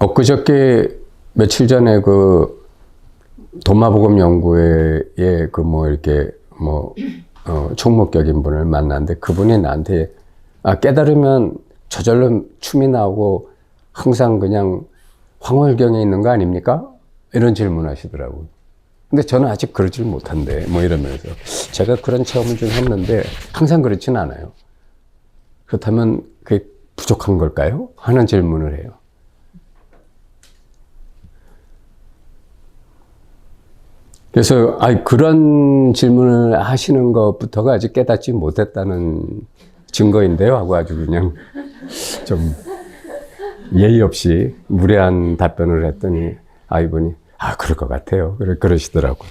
엊그저께 며칠 전에 그 도마복음 연구회에 그 뭐 이렇게 뭐 어, 총목격인 분을 만났는데 그분이 나한테 아 깨달으면 저절로 춤이 나오고 항상 그냥 황홀경에 있는 거 아닙니까? 이런 질문 하시더라고요. 근데 저는 아직 그러질 못한데 뭐 이러면서 제가 그런 체험을 좀 했는데 항상 그렇진 않아요. 그렇다면 그게 부족한 걸까요? 하는 질문을 해요. 그래서 아 그런 질문을 하시는 것부터가 아직 깨닫지 못했다는 증거인데요 하고 아주 그냥 좀 예의 없이 무례한 답변을 했더니 아 이분이 아 그럴 것 같아요 그래 그러시더라고요.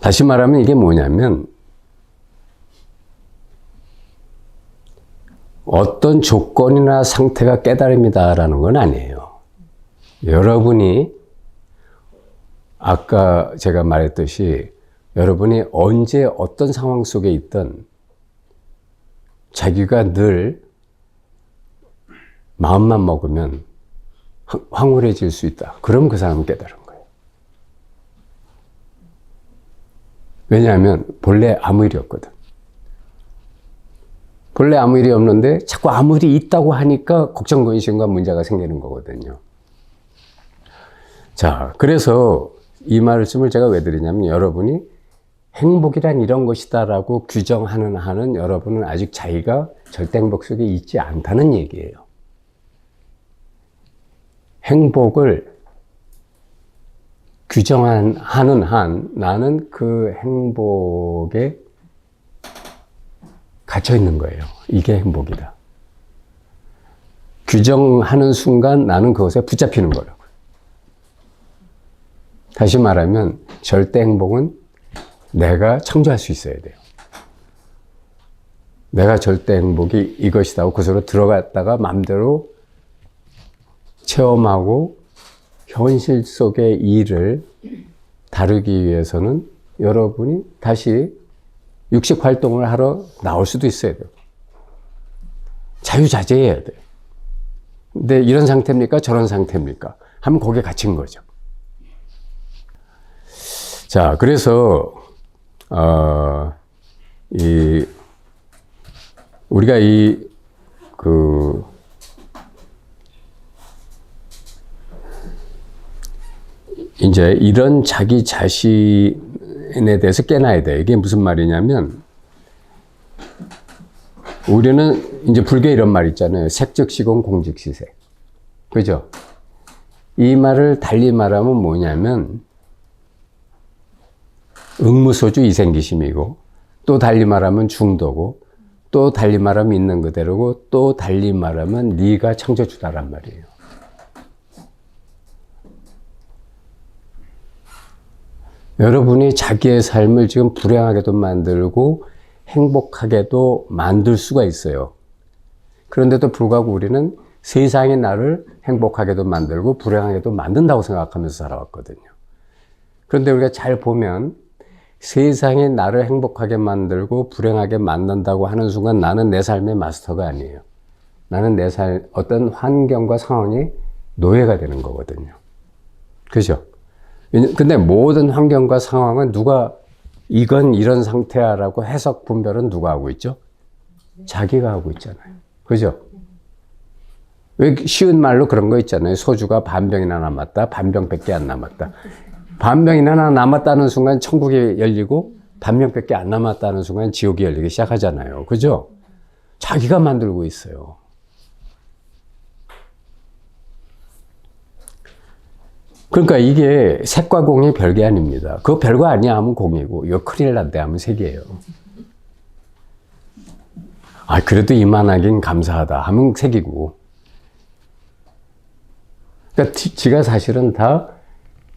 다시 말하면 이게 뭐냐면 어떤 조건이나 상태가 깨달음이다라는 건 아니에요. 여러분이 아까 제가 말했듯이 여러분이 언제 어떤 상황 속에 있든 자기가 늘 마음만 먹으면 황- 황홀해질 수 있다. 그럼 그 사람은 깨달은 거예요. 왜냐하면 본래 아무 일이 없거든. 본래 아무 일이 없는데 자꾸 아무 일이 있다고 하니까 걱정, 근심과 문제가 생기는 거거든요. 자, 그래서 이 말씀을 제가 왜 드리냐면 여러분이 행복이란 이런 것이다라고 규정하는 한은 여러분은 아직 자기가 절대 행복 속에 있지 않다는 얘기예요. 행복을 규정하는 한 나는 그 행복에 갇혀 있는 거예요. 이게 행복이다. 규정하는 순간 나는 그것에 붙잡히는 거라고요. 다시 말하면 절대 행복은 내가 창조할 수 있어야 돼요. 내가 절대 행복이 이것이다 하고 그것으로 들어갔다가 마음대로 체험하고 현실 속의 일을 다루기 위해서는 여러분이 다시 육식 활동을 하러 나올 수도 있어야 돼요. 자유자재해야 돼요. 근데 이런 상태입니까? 저런 상태입니까? 하면 거기에 갇힌 거죠. 자, 그래서, 어, 이, 우리가 이, 그, 이제 이런 자기 자신에 대해서 깨놔야 돼. 이게 무슨 말이냐면, 우리는 이제 불교에 이런 말 있잖아요. 색즉시공 공즉시색. 그죠? 이 말을 달리 말하면 뭐냐면, 응무소주 이생기심이고, 또 달리 말하면 중도고, 또 달리 말하면 있는 그대로고, 또 달리 말하면 네가 창조주다란 말이에요. 여러분이 자기의 삶을 지금 불행하게도 만들고 행복하게도 만들 수가 있어요. 그런데도 불구하고 우리는 세상이 나를 행복하게도 만들고 불행하게도 만든다고 생각하면서 살아왔거든요. 그런데 우리가 잘 보면 세상이 나를 행복하게 만들고 불행하게 만든다고 하는 순간 나는 내 삶의 마스터가 아니에요. 나는 내 삶, 어떤 환경과 상황이 노예가 되는 거거든요. 그죠? 근데 모든 환경과 상황은 누가 이건 이런 상태야라고 해석 분별은 누가 하고 있죠? 자기가 하고 있잖아요. 그죠? 왜 쉬운 말로 그런 거 있잖아요. 소주가 반 병이나 남았다. 반 병밖에 안 남았다. 반병이나 남았다는 순간 천국이 열리고 반병밖에 안 남았다는 순간 지옥이 열리기 시작하잖아요. 그죠? 자기가 만들고 있어요. 그러니까 이게 색과 공이 별게 아닙니다. 그거 별거 아니야 하면 공이고, 이거 큰일 났대 하면 색이에요. 아, 그래도 이만하긴 감사하다 하면 색이고. 그러니까 지- 지가 사실은 다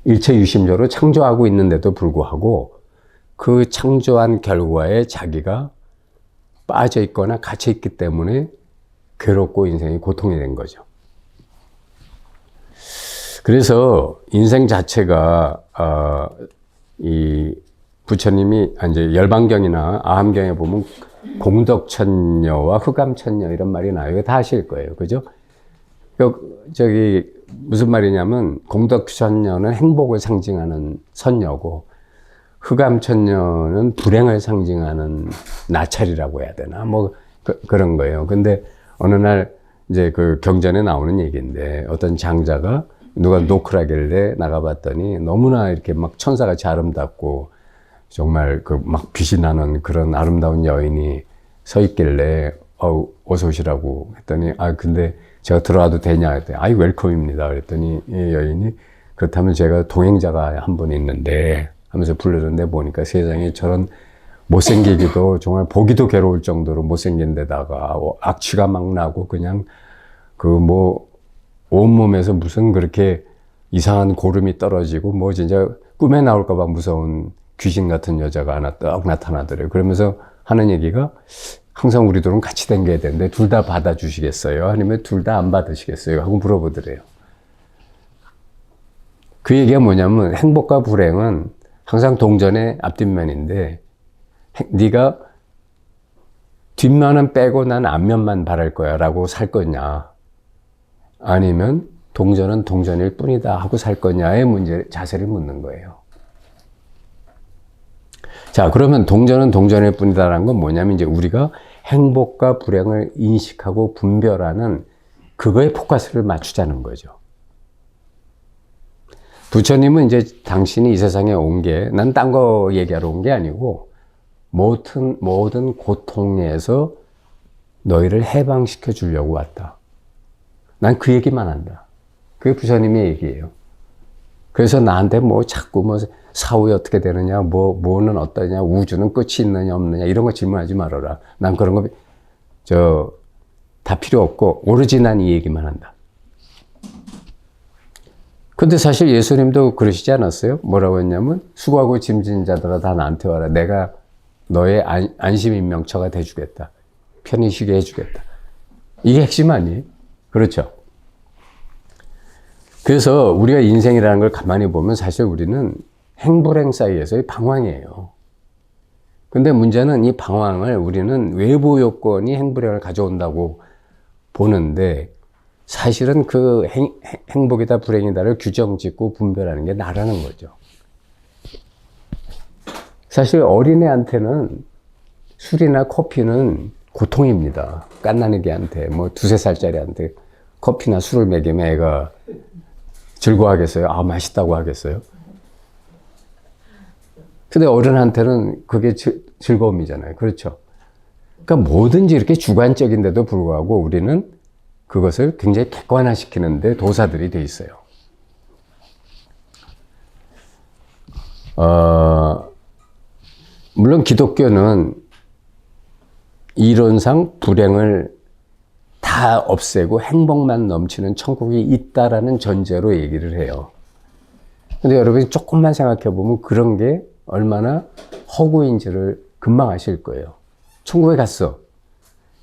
일체 유심적으로 창조하고 있는데도 불구하고 그 창조한 결과에 자기가 빠져 있거나 갇혀 있기 때문에 괴롭고 인생이 고통이 된 거죠. 그래서 인생 자체가 어, 이 부처님이 아, 이제 열반경이나 아함경에 보면 공덕천녀와 흑암천녀 이런 말이 나와요. 다 아실 거예요, 그죠? 그, 저기, 무슨 말이냐면, 공덕천녀는 행복을 상징하는 선녀고, 흑암천녀는 불행을 상징하는 나찰이라고 해야 되나? 뭐, 그, 런 거예요. 근데 어느 날, 이제 그 경전에 나오는 얘기인데, 어떤 장자가 누가 노크라길래 나가봤더니 너무나 이렇게 막 천사같이 아름답고, 정말 그 막 빛이 나는 그런 아름다운 여인이 서 있길래 어 어서 오시라고 했더니 아 근데 제가 들어와도 되냐 했더니 아이 웰컴입니다. 그랬더니 이 여인이. 그렇다면 제가 동행자가 한 분 있는데. 하면서 불렀는데 보니까 세상에 저런 못생기기도 정말 보기도 괴로울 정도로 못생긴 데다가 악취가 막 나고 그냥 그 뭐 온몸에서 무슨 그렇게 이상한 고름이 떨어지고 뭐 진짜 꿈에 나올까봐 무서운 귀신 같은 여자가 하나 딱 나타나더래요. 그러면서 하는 얘기가 항상 우리들은 같이 댕겨야 되는데 둘 다 받아주시겠어요? 아니면 둘 다 안 받으시겠어요? 하고 물어보더래요. 그 얘기가 뭐냐면 행복과 불행은 항상 동전의 앞뒷면인데 행- 네가 뒷면은 빼고 난 앞면만 바랄 거야 라고 살 거냐 아니면 동전은 동전일 뿐이다 하고 살 거냐의 문제 자세를 묻는 거예요. 자, 그러면 동전은 동전일 뿐이다라는 건 뭐냐면 이제 우리가 행복과 불행을 인식하고 분별하는 그거에 포커스를 맞추자는 거죠. 부처님은 이제 당신이 이 세상에 온 게, 난 딴 거 얘기하러 온 게 아니고, 모든, 모든 고통에서 너희를 해방시켜 주려고 왔다. 난 그 얘기만 한다. 그게 부처님의 얘기예요. 그래서 나한테 뭐 자꾸 뭐 사후에 어떻게 되느냐, 뭐, 뭐는 어떠냐, 우주는 끝이 있느냐, 없느냐, 이런 거 질문하지 말아라. 난 그런 거, 저, 다 필요 없고, 오로지 난 이 얘기만 한다. 근데 사실 예수님도 그러시지 않았어요? 뭐라고 했냐면, 수고하고 짐진 자들아 다 나한테 와라. 내가 너의 안, 안심인명처가 돼주겠다. 편히 쉬게 해주겠다. 이게 핵심 아니에요? 그렇죠? 그래서 우리가 인생이라는 걸 가만히 보면 사실 우리는 행불행 사이에서의 방황이에요. 근데 문제는 이 방황을 우리는 외부 요건이 행불행을 가져온다고 보는데 사실은 그 행, 행복이다 불행이다를 규정 짓고 분별하는 게 나라는 거죠. 사실 어린애한테는 술이나 커피는 고통입니다. 깐난이기한테 뭐 두세 살짜리한테 커피나 술을 먹이면 애가 즐거워하겠어요? 아, 맛있다고 하겠어요? 근데 어른한테는 그게 즐, 즐거움이잖아요. 그렇죠? 그러니까 뭐든지 이렇게 주관적인데도 불구하고 우리는 그것을 굉장히 객관화시키는데 도사들이 돼 있어요. 어, 물론 기독교는 이론상 불행을 다 없애고 행복만 넘치는 천국이 있다라는 전제로 얘기를 해요. 근데 여러분이 조금만 생각해 보면 그런 게 얼마나 허구인지를 금방 아실 거예요. 천국에 갔어.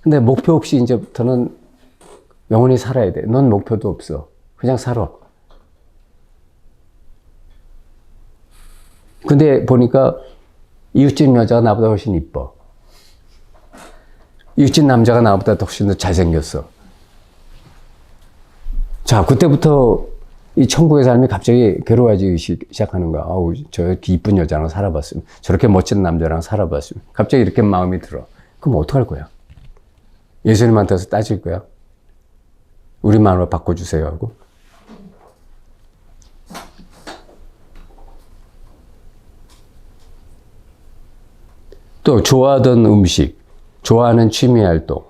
근데 목표 없이 이제부터는 영원히 살아야 돼. 넌 목표도 없어. 그냥 살아. 근데 보니까 이웃집 여자가 나보다 훨씬 이뻐. 이웃집 남자가 나보다 훨씬 더 잘생겼어. 자, 그때부터 이 천국의 삶이 갑자기 괴로워지기 시- 시작하는 거야. 아우, 저렇게 이쁜 여자랑 살아봤으면, 저렇게 멋진 남자랑 살아봤으면. 갑자기 이렇게 마음이 들어. 그럼 어떡할 거야? 예수님한테 서 따질 거야? 우리 마음으로 바꿔주세요 하고. 또 좋아하던 음식, 좋아하는 취미 활동.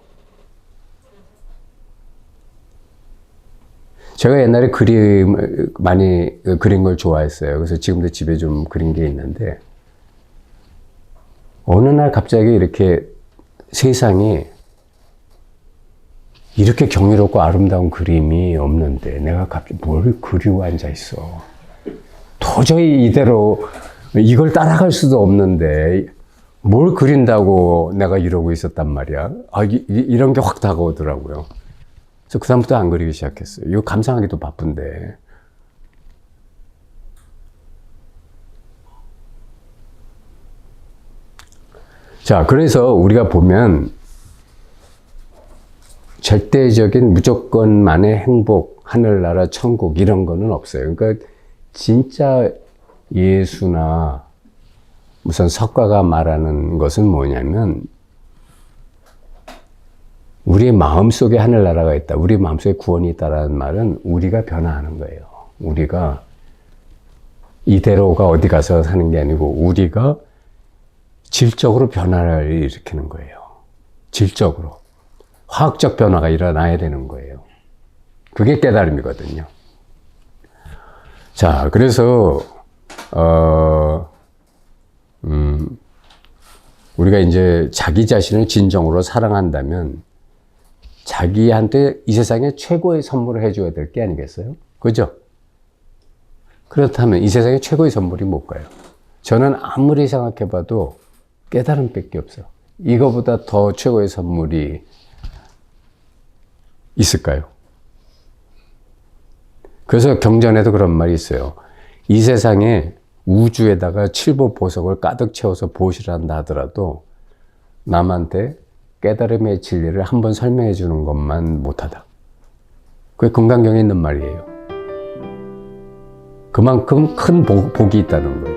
제가 옛날에 그림을 많이 그린 걸 좋아했어요. 그래서 지금도 집에 좀 그린 게 있는데 어느 날 갑자기 이렇게 세상이 이렇게 경이롭고 아름다운 그림이 없는데 내가 갑자기 뭘 그리고 앉아 있어. 도저히 이대로 이걸 따라갈 수도 없는데 뭘 그린다고 내가 이러고 있었단 말이야. 아, 이, 이- 이런 게 확 다가오더라고요. 그래서 그다음부터 안 그리기 시작했어요. 이거 감상하기도 바쁜데. 자, 그래서 우리가 보면 절대적인 무조건만의 행복, 하늘나라, 천국 이런 거는 없어요. 그러니까 진짜 예수나 무슨 석가가 말하는 것은 뭐냐면 우리의 마음속에 하늘나라가 있다. 우리 마음속에 구원이 있다라는 말은 우리가 변화하는 거예요. 우리가 이대로가 어디 가서 사는 게 아니고 우리가 질적으로 변화를 일으키는 거예요. 질적으로. 화학적 변화가 일어나야 되는 거예요. 그게 깨달음이거든요. 자, 그래서, 어, 음, 우리가 이제 자기 자신을 진정으로 사랑한다면 자기한테 이 세상에 최고의 선물을 해줘야 될 게 아니겠어요? 그죠? 그렇다면 이 세상에 최고의 선물이 뭘까요? 저는 아무리 생각해봐도 깨달음 밖에 없어요. 이거보다 더 최고의 선물이 있을까요? 그래서 경전에도 그런 말이 있어요. 이 세상에 우주에다가 칠보 보석을 가득 채워서 보시란다 하더라도 남한테 깨달음의 진리를 한번 설명해 주는 것만 못하다. 그게 금강경에 있는 말이에요. 그만큼 큰 복, 복이 있다는 거예요.